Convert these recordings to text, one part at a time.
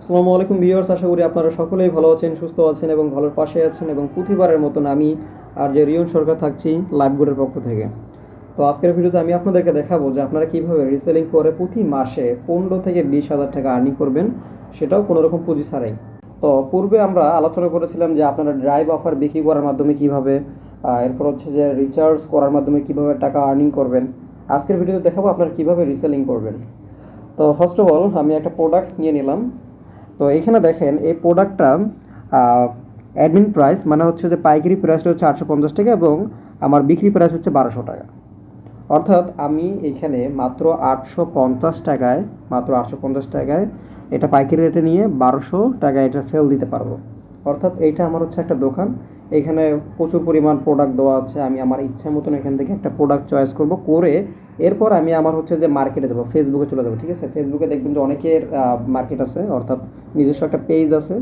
আসসালামু আলাইকুম ভিউয়ার্স, আশা করি আপনারা সকলেই ভালো আছেন, সুস্থ আছেন এবং ভালোর পাশে আছেন এবং প্রতিবারের মতন আমি আর যে রিয়ন সরকার থাকছি লাইভগুডের পক্ষ থেকে। তো আজকের ভিডিওতে আমি আপনাদেরকে দেখাবো যে আপনারা কীভাবে রিসেলিং করে প্রতি মাসে পনেরো থেকে বিশ হাজার টাকা আর্নিং করবেন, সেটাও কোনো রকম পুঁজি ছাড়াই। তো পূর্বে আমরা আলোচনা করেছিলাম যে আপনারা ড্রাইভ অফার বিক্রি করার মাধ্যমে কীভাবে এরপর হচ্ছে যে রিচার্জ করার মাধ্যমে কীভাবে টাকা আর্নিং করবেন। আজকের ভিডিওতে দেখাবো আপনারা কীভাবে রিসেলিং করবেন। তো ফার্স্ট অফ অল আমি একটা প্রোডাক্ট নিয়ে নিলাম। তো এখানে দেখেন, এই প্রোডাক্টটা অ্যাডমিন প্রাইস মানে হচ্ছে যে পাইকারি প্রাইসটা হচ্ছে আটশো পঞ্চাশ টাকা এবং আমার বিক্রি প্রাইস হচ্ছে বারোশো টাকা। অর্থাৎ আমি এখানে মাত্র আটশো পঞ্চাশ টাকায়, মাত্র আটশো পঞ্চাশ টাকায় এটা পাইকারি রেটে নিয়ে বারোশো টাকায় এটা সেল দিতে পারব। অর্থাৎ এইটা আমার হচ্ছে একটা দোকান। এখানে প্রচুর পরিমাণ প্রোডাক্ট দেওয়া আছে। আমি আমার ইচ্ছা মতন এখান থেকে একটা প্রোডাক্ট চয়েস করব, করে এরপর আমি আমার হচ্ছে যে মার্কেটে যাব ফেসবুকে চলে যাব, ঠিক আছে? ফেসবুকে দেখবেন যে অনেকের মার্কেট আছে, অর্থাৎ নিজস্ব একটা পেজ আছে।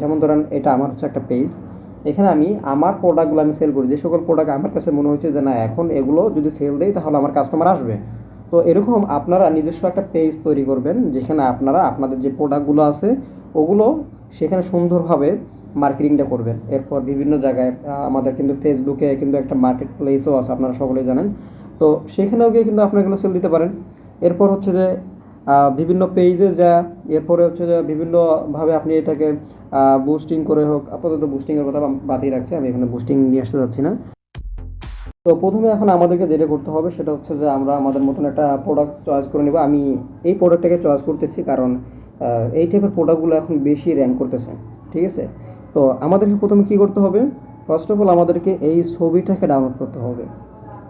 যেমন ধরেন এটা আমার হচ্ছে একটা পেজ এখানে আমি আমার প্রোডাক্টগুলো আমি সেল করি। যে সকল প্রোডাক্ট আমার কাছে মনে হচ্ছে যে না, এখন এগুলো যদি সেল দেয় তাহলে আমার কাস্টমার আসবে। তো এরকম আপনারা নিজস্ব একটা পেজ তৈরি করবেন, যেখানে আপনারা আপনাদের যে প্রোডাক্টগুলো আছে, ওগুলো সেখানে সুন্দরভাবে মার্কেটিংটা করবেন। এরপর বিভিন্ন জায়গায় আমাদের কিন্তু ফেসবুকে কিন্তু একটা মার্কেট প্লেসও আছে, আপনারা সকলেই জানেন। তো সেখানেও গিয়ে কিন্তু আপনি এগুলো সেল দিতে পারেন। এরপর হচ্ছে যে বিভিন্ন পেজে যা, এরপরে হচ্ছে যে বিভিন্নভাবে আপনি এটাকে বুস্টিং করে হোক, আপাতত বুস্টিংয়ের কথা বাতিল রাখছি, আমি এখানে বুস্টিং নিয়ে আসতে যাচ্ছি না। তো প্রথমে এখন আমাদেরকে যেটা করতে হবে, সেটা হচ্ছে যে আমরা আমাদের মতন একটা প্রোডাক্ট চয়েস করে নেব। আমি এই প্রোডাক্টটাকে চয়েস করতেছি কারণ এই টাইপের প্রোডাক্টগুলো এখন বেশি র্যাঙ্ক করতেছে, ঠিক আছে? তো আমাদেরকে প্রথমে কি করতে হবে? ফার্স্ট অফ অল আমাদেরকে এই ছবিটাকে ডাউনলোড করতে হবে।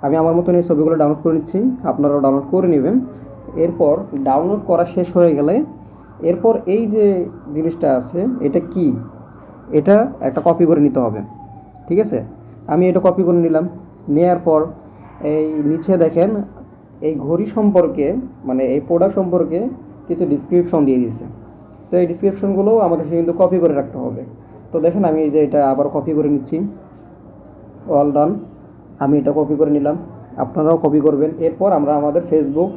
আমি আমার মতন এই ছবিগুলো ডাউনলোড করে নিচ্ছি, আপনারাও ডাউনলোড করে নেবেন। এরপর ডাউনলোড করা শেষ হয়ে গেলে এরপর এই যে জিনিসটা আছে, এটা কি? এটা একটা কপি করে নিতে হবে। ঠিক আছে? আমি এটা কপি করে নিলাম। নেয়ার পর এই নিচে দেখেন, এই ঘড়ি সম্পর্কে মানে এই প্রোডাক্ট সম্পর্কে কিছু ডিসক্রিপশন দিয়ে দিয়েছে। তো এই ডিসক্রিপশনগুলোও আমাদেরকে কিন্তু কপি করে রাখতে হবে। তো দেখেন আমি যে এটা আবার কপি করে নিচ্ছি। অল ডান আমি এটা কপি করে নিলাম। আপনারাও কপি করবেন। এরপর আমরা আমাদের ফেসবুক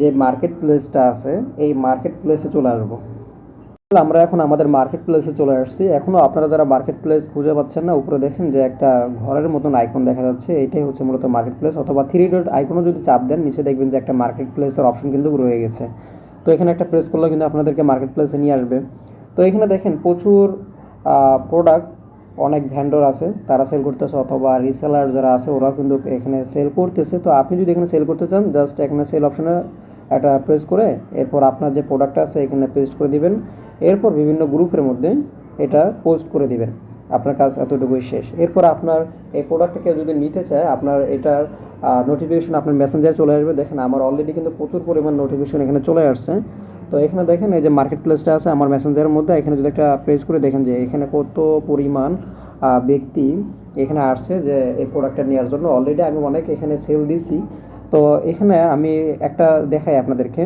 যে মার্কেট প্লেসটা আছে, এই মার্কেট প্লেসে চলে আসব। আমরা এখন আমাদের মার্কেট প্লেসে চলে আসছি। এখনও আপনারা যারা মার্কেট প্লেস খুঁজে পাচ্ছেন না, উপরে দেখেন যে একটা ঘরের মতন আইকন দেখা যাচ্ছে। এটাই হচ্ছে মূলত মার্কেট প্লেস অথবা থ্রি ডট আইকনও যদি চাপ দেন, নিচে দেখবেন যে একটা মার্কেট প্লেসের অপশন কিন্তু রয়ে গেছে। তো এখানে একটা প্রেস করলে কিন্তু আপনাদেরকে মার্কেট প্লেসে নিয়ে আসবে। তো এখানে দেখেন প্রচুর প্রোডাক্ট অনেক ভ্যান্ডর আছে, তারা সেল করতেছে অথবা রিসেলার যারা আছে, ওরাও কিন্তু এখানে সেল করতেছে। তো আপনি যদি এখানে সেল করতে চান জাস্ট এখানে সেল অপশনে একটা প্রেস করে, এরপর আপনার যে প্রোডাক্ট আছে, এখানে পেস্ট করে দিবেন। এরপর বিভিন্ন গ্রুপের মধ্যে এটা পোস্ট করে দিবেন। আপনার কাজ এতটুকুই শেষ। এরপর আপনার এই প্রোডাক্টটা কেউ যদি নিতে চায়, আপনার এটার নোটিফিকেশন আপনার মেসেঞ্জারে চলে আসবে। দেখেন আমার অলরেডি কিন্তু প্রচুর পরিমাণ নোটিফিকেশন এখানে চলে আসছে। তো এখানে দেখেন এই যে মার্কেট প্লেসটা আছে আমার মেসেঞ্জারের মধ্যে। এখানে যদি একটা প্রেস করে দেখেন যে এখানে কত পরিমাণ ব্যক্তি এখানে আসছে যে এই প্রোডাক্টটা নেওয়ার জন্য। অলরেডি আমি অনেক এখানে সেল দিছি। তো এখানে আমি একটা দেখাই আপনাদেরকে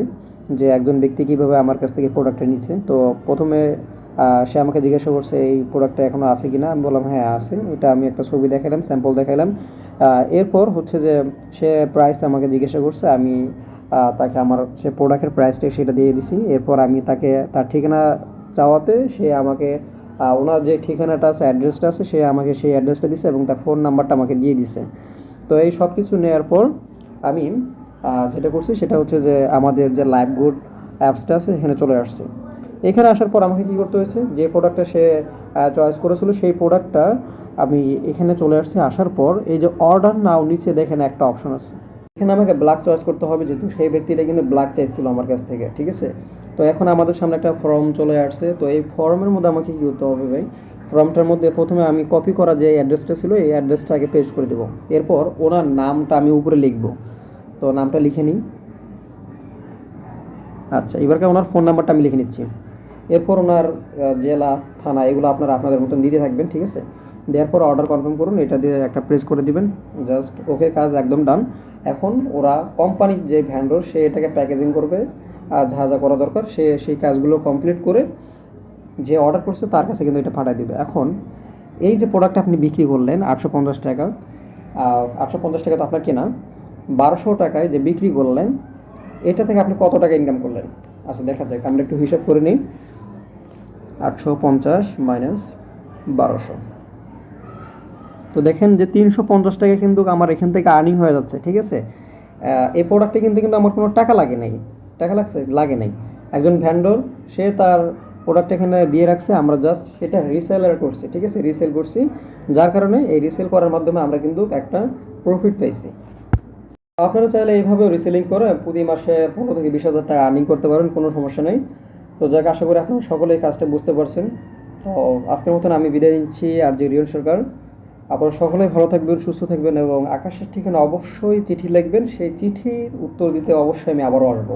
যে একজন ব্যক্তি কীভাবে আমার কাছ থেকে প্রোডাক্টটা নিচ্ছে তো প্রথমে সে আমাকে জিজ্ঞাসা করছে, এই প্রোডাক্টটা এখনও আছে কি না আমি বললাম হ্যাঁ আছে। এটা আমি একটা ছবি দেখালাম স্যাম্পল দেখালাম এরপর হচ্ছে যে সে প্রাইস আমাকে জিজ্ঞাসা করছে, আমি তাকে আমার সে প্রোডাক্টের প্রাইসটা সেটা দিয়ে দিছি। এরপর আমি তাকে তার ঠিকানা চাওয়াতে সে আমাকে ওনার যে ঠিকানাটা আছে অ্যাড্রেসটা আছে, সে আমাকে সেই অ্যাড্রেসটা দিছে এবং তার ফোন নাম্বারটা আমাকে দিয়ে দিছে। তো এই সব কিছু নেওয়ার পর আমি যেটা করছি সেটা হচ্ছে যে আমাদের যে লাইভ গুড অ্যাপসটা আছে, এখানে চলে আসছে। এখানে আসার পর আমাকে কী করতে হয়েছে, যে প্রোডাক্টটা সে চয়েস করেছিল, সেই প্রোডাক্টটা আমি এখানে চলে আসছি। আসার পর এই যে অর্ডার নাও নিচে দেখেন একটা অপশন আছে। এখানে আমাকে ব্ল্যাক চয়েস করতে হবে, যেহেতু সেই ব্যক্তিটা কিন্তু ব্ল্যাক চাইছিল আমার কাছ থেকে, ঠিক আছে? তো এখন আমাদের সামনে একটা ফর্ম চলে আসছে। তো এই ফর্মের মধ্যে আমাকে কী করতে হবে ভাই? ফর্মটার মধ্যে প্রথমে আমি কপি করা যে অ্যাড্রেসটা ছিল, এই অ্যাড্রেসটা আগে পেস্ট করে দেবো। এরপর ওনার নামটা আমি উপরে লিখব। তো নামটা লিখে নিই। আচ্ছা এবারকে ওনার ফোন নাম্বারটা আমি লিখে নিচ্ছি। এরপর ওনার জেলা, থানা, এগুলো আপনারা আপনাদের মতন দিতে থাকবেন, ঠিক আছে? দেওয়ার পর অর্ডার কনফার্ম করুন, এটা দিয়ে একটা প্রেস করে দিবেন। জাস্ট ওকে কাজ একদম ডান এখন ওরা কোম্পানির যে ভ্যান্ডর সে এটাকে প্যাকেজিং করবে, আর যা যা করা দরকার, সে সেই কাজগুলো কমপ্লিট করে যে অর্ডার করছে, তার কাছে কিন্তু এটা পাঠিয়ে দিবে। এখন এই যে প্রোডাক্ট আপনি বিক্রি করলেন, আটশো পঞ্চাশ টাকা আটশো পঞ্চাশ টাকা তো আপনার কেনা, বারোশো টাকায় যে বিক্রি করলেন, এটা থেকে আপনি কত টাকা ইনকাম করলেন? আচ্ছা দেখা যাক, আমরা একটু হিসাব করে নিই। আটশো পঞ্চাশ মাইনাস বারোশো। তো দেখেন যে তিনশো পঞ্চাশ টাকা কিন্তু আমার এখান থেকে আর্নিং হয়ে যাচ্ছে, ঠিক আছে? এই প্রোডাক্টে কিন্তু কিন্তু আমার কোনো টাকা লাগে নাই, টাকা লাগছে, লাগে নাই। একজন ভ্যান্ডর সে তার প্রোডাক্ট এখানে দিয়ে রাখছে, আমরা জাস্ট সেটা রিসেলার করছি, ঠিক আছে? রিসেল করছি, যার কারণে এই রিসেল করার মাধ্যমে আমরা কিন্তু একটা প্রফিট পাইছি আপনারা চাইলে এইভাবে রিসেলিং করে প্রতি মাসে পনেরো থেকে বিশ হাজার টাকা আর্নিং করতে পারেন, কোনো সমস্যা নেই। তো যাক, আশা করি আপনারা সকলেই কাজটা বুঝতে পারছেন। তো আজকের মতন আমি বিদায় নিচ্ছি, আর যে রিয়ন সরকার আপনারা সকলে ভালো থাকবেন, সুস্থ থাকবেন এবং আকাশের ঠিকানা অবশ্যই চিঠি লিখবেন। সেই চিঠির উত্তর দিতে অবশ্যই আমি আবারও আসব।